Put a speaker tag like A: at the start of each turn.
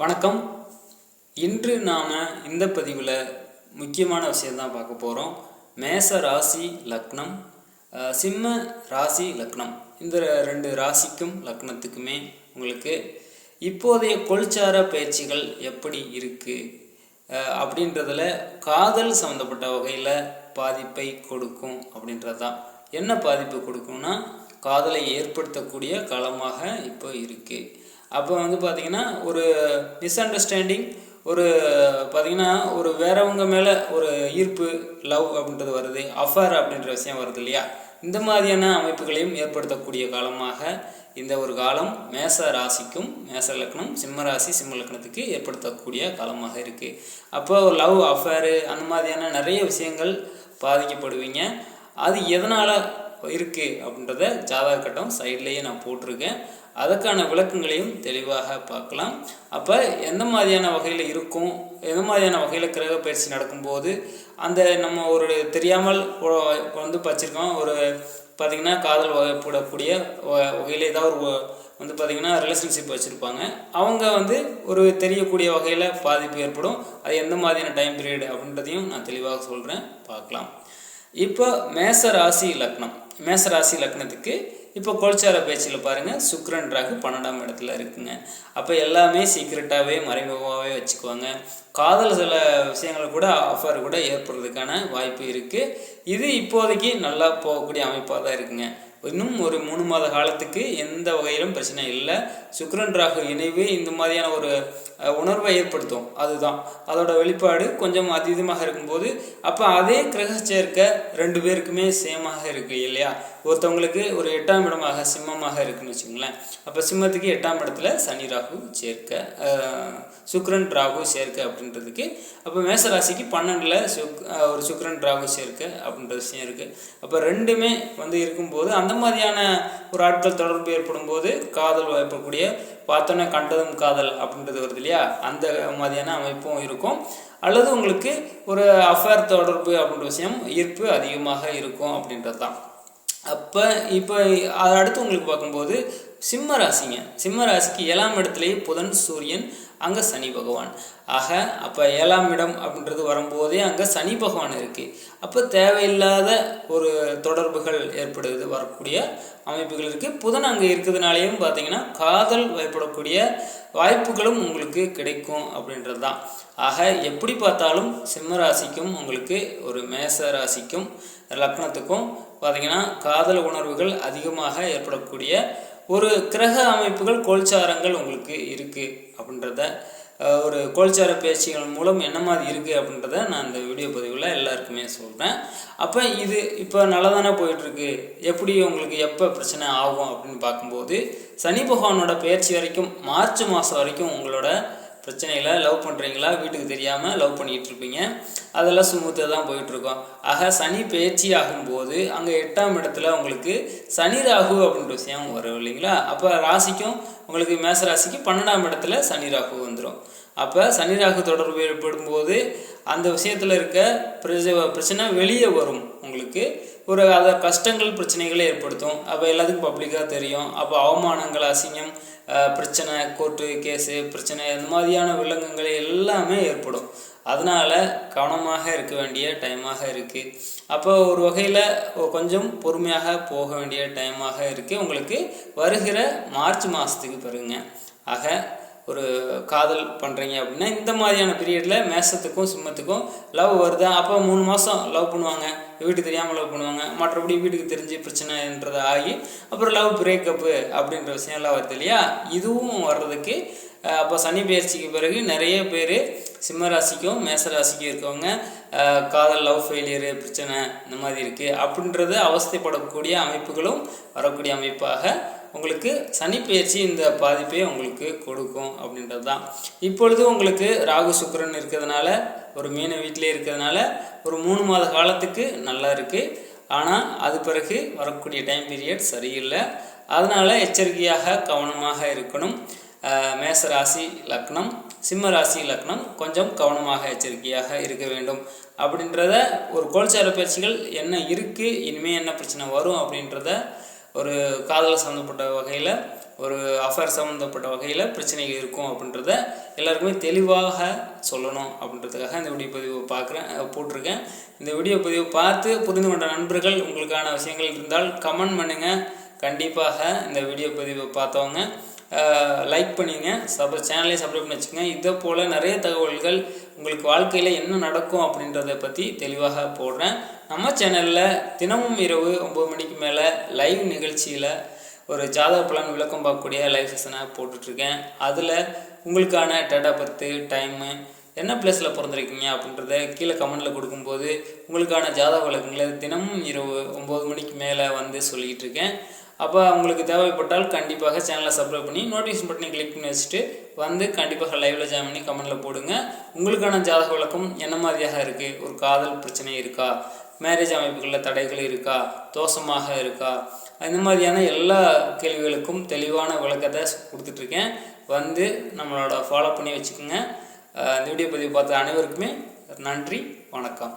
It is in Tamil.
A: வணக்கம். இன்று நாம் இந்த பதிவில் முக்கியமான விஷயந்தான் பார்க்க போகிறோம் மேச ராசி லக்னம். சிம்ம ராசி லக்னம். இந்த ரெண்டு ராசிக்கும் லக்னத்துக்குமே உங்களுக்கு இப்போதைய கொள்சார பயிற்சிகள் எப்படி இருக்குது அப்படின்றதில் காதல் சம்மந்தப்பட்ட வகையில் பாதிப்பை கொடுக்கும் அப்படின்றது தான் என்ன பாதிப்பு கொடுக்கும்னா காதலை ஏற்படுத்தக்கூடிய காலமாக இப்போ இருக்குது அப்போ வந்து பார்த்திங்கன்னா ஒரு மிஸ் அண்டர்ஸ்டாண்டிங் ஒரு பார்த்திங்கன்னா ஒரு வேறவங்க மேலே ஒரு ஈர்ப்பு லவ் அப்படின்றது வருது அஃபேர் அப்படின்ற விஷயம் வருது இல்லையா? இந்த மாதிரியான அமைப்புகளையும் ஏற்படுத்தக்கூடிய காலமாக இந்த ஒரு காலம் மேச ராசிக்கும் மேச லக்னம் சிம்ம ராசி சிம்ம லக்னத்துக்கு ஏற்படுத்தக்கூடிய காலமாக இருக்குது அப்போ லவ் அஃபேரு அந்த மாதிரியான நிறைய விஷயங்கள் பாதிக்கப்படுவீங்க. அது எதனால் இருக்குது அப்படின்றத ஜாதக கட்டம் சைட்லேயே நான் போட்டிருக்கேன். அதற்கான விளக்கங்களையும் தெளிவாக பார்க்கலாம். அப்போ எந்த மாதிரியான வகையில் இருக்கும்? எந்த மாதிரியான வகையில் கிரக பயிற்சி நடக்கும்போது? அந்த நம்ம ஒரு தெரியாமல் வந்து படிச்சிருக்கோம். ஒரு பார்த்திங்கன்னா காதல் வகைப்படக்கூடிய வ- வகையில் ஏதாவது ஒரு வந்து பார்த்திங்கன்னா ரிலேஷன்ஷிப் வச்சுருப்பாங்க. அவங்க வந்து ஒரு தெரியக்கூடிய வகையில் பாதிப்பு ஏற்படும். அது எந்த மாதிரியான டைம் பீரியட் அப்படின்றதையும் நான் தெளிவாக சொல்கிறேன் பார்க்கலாம். இப்போ மேச ராசி லக்னம். மேசராசி லக்னத்துக்கு இப்போ கோல்சார பேச்சில் பாருங்கள் சுக்ரன் ராகு பன்னெண்டாம் இடத்துல இருக்குங்க. அப்போ எல்லாமே சீக்ரெட்டாகவே மறைமுகமாகவே வச்சுக்குவாங்க. காதல் சில விஷயங்கள் கூட ஆஃபர் கூட ஏற்படுறதுக்கான வாய்ப்பு இருக்குது இது இப்போதைக்கு நல்லா போகக்கூடிய அமைப்பாக தான் இருக்குங்க. இன்னும் ஒரு மூணு மாத காலத்துக்கு எந்த வகையிலும் பிரச்சனை இல்லை. சுக்ரன் ராகு இணைவு இந்த மாதிரியான ஒரு உணர்வை ஏற்படுத்தும். அதுதான். அதோட வெளிப்பாடு கொஞ்சம் அதீதமாக இருக்கும்போது அப்போ அதே கிரக சேர்க்கை ரெண்டு பேருக்குமே சேமாக இருக்கு இல்லையா? ஒருத்தவங்களுக்கு ஒரு எட்டாம் இடமாக சிம்மமாக இருக்குன்னு வச்சுங்களேன் அப்போ சிம்மத்துக்கு எட்டாம் இடத்துல சனி ராகு சேர்க்க சுக்ரன் ராகு சேர்க்க அப்படின்றதுக்கு அப்போ மேசராசிக்கு பன்னெண்டில் சுக் ஒரு சுக்ரன் ராகு சேர்க்க அப்படின்ற விஷயம் இருக்குது அப்போ ரெண்டுமே வந்து இருக்கும்போது அந்த அந்த மாதிரியான ஒரு ஆட்கள் தொடர்பு ஏற்படும் போது காதல் ஏற்படக்கூடிய பார்த்தோன்னே கண்டதும் காதல் அப்படின்றது வருது இல்லையா? அந்த மாதிரியான அமைப்பும் இருக்கும். அல்லது உங்களுக்கு ஒரு அஃபேர் தொடர்பு அப்படின்ற விஷயம் ஈர்ப்பு அதிகமாக இருக்கும் அப்படின்றது தான் அப்போ இப்போ அதை அடுத்து உங்களுக்கு பார்க்கும்போது சிம்ம ராசிங்க சிம்ம ராசிக்கு ஏழாம் இடத்துலேயே புதன் சூரியன் அங்கே சனி பகவான். ஆக அப்போ ஏழாம் இடம் அப்படின்றது வரும்போதே அங்கே சனி பகவான் இருக்குது அப்போ தேவையில்லாத ஒரு தொடர்புகள் ஏற்படுது வரக்கூடிய அமைப்புகள் இருக்குது புதன் அங்கே இருக்கிறதுனாலையும் பார்த்தீங்கன்னா காதல் வயப்படக்கூடிய வாய்ப்புகளும் உங்களுக்கு கிடைக்கும் அப்படின்றது தான் ஆக எப்படி பார்த்தாலும் சிம்ம ராசிக்கும் உங்களுக்கு ஒரு மேச ராசிக்கும் லக்னத்துக்கும் பார்த்தீங்கன்னா காதல் உணர்வுகள் அதிகமாக ஏற்படக்கூடிய ஒரு கிரக அமைப்புகள் கோல்சாரங்கள் உங்களுக்கு இருக்குது அப்படின்றத ஒரு கோல்சார பேச்சுகள் மூலம் என்ன மாதிரி இருக்குது அப்படின்றத நான் இந்த வீடியோ பதிவில் எல்லாருக்குமே சொல்கிறேன் அப்போ இது இப்போ நல்லா தானே போயிட்டுருக்கு? எப்படி உங்களுக்கு எப்போ பிரச்சனை ஆகும் அப்படின்னு பார்க்கும்போது சனி பகவானோட பயிற்சி வரைக்கும் மார்ச் மாதம் வரைக்கும் உங்களோட பிரச்சனைகளை லவ் பண்ணுறீங்களா வீட்டுக்கு தெரியாமல் லவ் பண்ணிகிட்டு இருப்பீங்க. அதெல்லாம் ஸ்மூத்தாக தான் போயிட்டுருக்கோம் ஆக சனி பயிற்சி ஆகும்போது அங்கே எட்டாம் இடத்துல உங்களுக்கு சனி ராகு அப்படின்ற விஷயம் வரும் இல்லைங்களா? அப்போ ராசிக்கும் உங்களுக்கு மேச ராசிக்கு பன்னெண்டாம் இடத்துல சனி ராகு வந்துடும் அப்போ சனி ராகு தொடர்பு ஏற்படும்போது அந்த விஷயத்தில் இருக்க பிரச்ச பிரச்சனை வெளியே வரும் உங்களுக்கு. ஒரு அதை கஷ்டங்கள் பிரச்சனைகளை ஏற்படுத்தும். அப்போ எல்லாத்துக்கும் பப்ளிக்காக தெரியும். அப்போ அவமானங்கள் அசிங்கம் பிரச்சனை கோர்ட்டு கேஸு பிரச்சனை இந்த மாதிரியான வில்லங்கங்கள் எல்லாமே ஏற்படும். அதனால் கவனமாக இருக்க வேண்டிய டைமாக இருக்குது அப்போ ஒரு வகையில் கொஞ்சம் பொறுமையாக போக வேண்டிய டைமாக இருக்குது உங்களுக்கு வருகிற மார்ச் மாதத்துக்கு பிறகுங்க. ஆக ஒரு காதல் பண்ணுறீங்க அப்படின்னா இந்த மாதிரியான பீரியடில் மேசத்துக்கும் சிம்மத்துக்கும் லவ் வருது? அப்போ மூணு மாதம் லவ் பண்ணுவாங்க. வீட்டுக்கு தெரியாமல் லவ் பண்ணுவாங்க. மற்றபடி வீட்டுக்கு தெரிஞ்சு பிரச்சனைன்றது ஆகி அப்புறம் லவ் பிரேக்கப்பு அப்படின்ற விஷயம்லாம் வருது இல்லையா? இதுவும் வர்றதுக்கு அப்போ சனி பயிற்சிக்கு பிறகு நிறைய பேர் சிம்ம ராசிக்கும் மேச ராசிக்கும் இருக்கவங்க காதல் லவ் ஃபெயிலியரு பிரச்சனை இந்த மாதிரி இருக்குது அப்படின்றது அவஸ்தைப்படக்கூடிய அமைப்புகளும் வரக்கூடிய அமைப்பாக உங்களுக்கு சனிப்பெயர்ச்சி இந்த பாதிப்பை உங்களுக்கு கொடுக்கும் அப்படின்றது தான் இப்பொழுது உங்களுக்கு ராகு சுக்கிரன் இருக்கிறதுனால ஒரு மீன வீட்டிலே இருக்கிறதுனால ஒரு மூணு மாத காலத்துக்கு நல்லா இருக்குது ஆனால் அது பிறகு வரக்கூடிய டைம் பீரியட் சரியில்லை. அதனால் எச்சரிக்கையாக கவனமாக இருக்கணும். மேச ராசி லக்னம் சிம்ம ராசி லக்னம் கொஞ்சம் கவனமாக எச்சரிக்கையாக இருக்க வேண்டும். அப்படின்றத ஒரு கோல்சார பயிற்சிகள் என்ன இருக்குது இனிமேல் என்ன பிரச்சனை வரும் அப்படின்றத ஒரு காதல் சம்மந்தப்பட்ட வகையில் ஒரு அஃபேர் சம்மந்தப்பட்ட வகையில் பிரச்சனைகள் இருக்கும் அப்படின்றத எல்லாருக்குமே தெளிவாக சொல்லணும் அப்படின்றதுக்காக இந்த வீடியோ பதிவை பார்க்குறேன் போட்டிருக்கேன். இந்த வீடியோ பதிவை பார்த்து புரிந்து கொண்ட நண்பர்கள் உங்களுக்கான விஷயங்கள் இருந்தால் கமெண்ட் பண்ணுங்கள் கண்டிப்பாக இந்த வீடியோ பதிவை பார்த்தவங்க லைக் பண்ணிங்க சப் சேனலையும் சப்ஸ்கிரைப் பண்ணி வச்சுங்க இதை போல் நிறைய தகவல்கள் உங்களுக்கு வாழ்க்கையில் என்ன நடக்கும் அப்படின்றத பற்றி தெளிவாக போடுறேன். நம்ம சேனலில் தினமும் இரவு ஒம்பது மணிக்கு மேலே லைவ் நிகழ்ச்சியில் ஒரு ஜாதக பலன் விளக்கம் பார்க்கக்கூடிய லைவ் செஷனை போட்டுட்ருக்கேன். அதில் உங்களுக்கான டேட்டா பர்த்து டைமு என்ன பிளேஸில் பிறந்திருக்கீங்க அப்படின்றத கீழே கமெண்டில் கொடுக்கும்போது உங்களுக்கான ஜாதக விளக்கங்களை தினமும் இரவு ஒம்பது மணிக்கு மேலே வந்து சொல்லிக்கிட்டு இருக்கேன் அப்போ உங்களுக்கு தேவைப்பட்டால் கண்டிப்பாக சேனலை சப்ஸ்கிரைப் பண்ணி நோட்டிஃபிகேஷன் பட்டனை கிளிக் பண்ணி வச்சுட்டு வந்து கண்டிப்பாக லைவில் ஜாயின் பண்ணி கமெண்டில் போடுங்க. உங்களுக்கான ஜாதக விளக்கம் என்ன மாதிரியாக இருக்குது ஒரு காதல் பிரச்சனை இருக்கா? மேரேஜ் அமைப்புகளில் தடைகள் இருக்கா? தோஷமாக இருக்கா? இந்த மாதிரியான எல்லா கேள்விகளுக்கும் தெளிவான விளக்கத்தை கொடுத்துட்ருக்கேன். வந்து நம்மளோட ஃபாலோ பண்ணி வச்சுக்கோங்க. இந்த வீடியோ பதிவு பார்த்த அனைவருக்குமே நன்றி வணக்கம்.